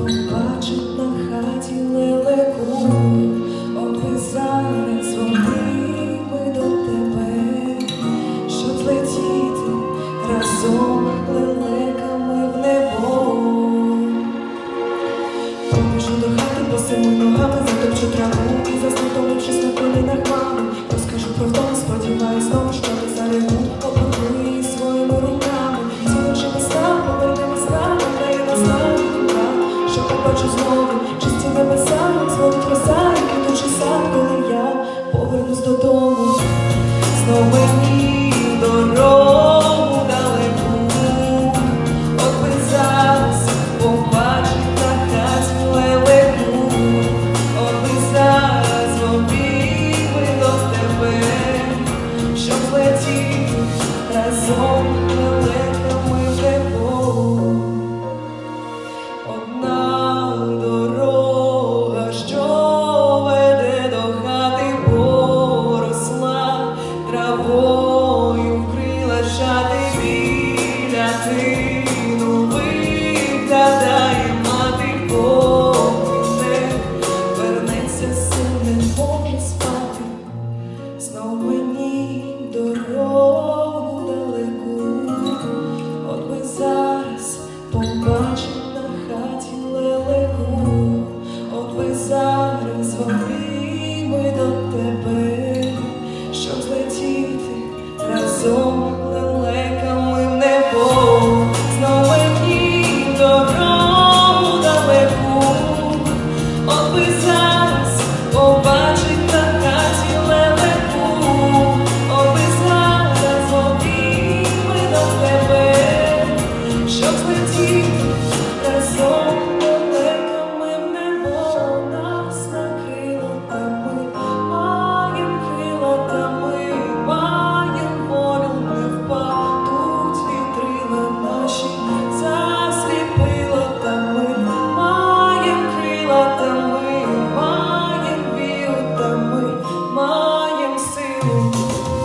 побачить на хаті лелеку, обвязане дзвонили до тебе, щоб летіти разом лелеками в небо. Побіжу до хати, босими ногами, затопчу траву і заснутовившись на колінах мами, розкажу про вдома, сподіваюсь знову, що не зареву. favor. You. you.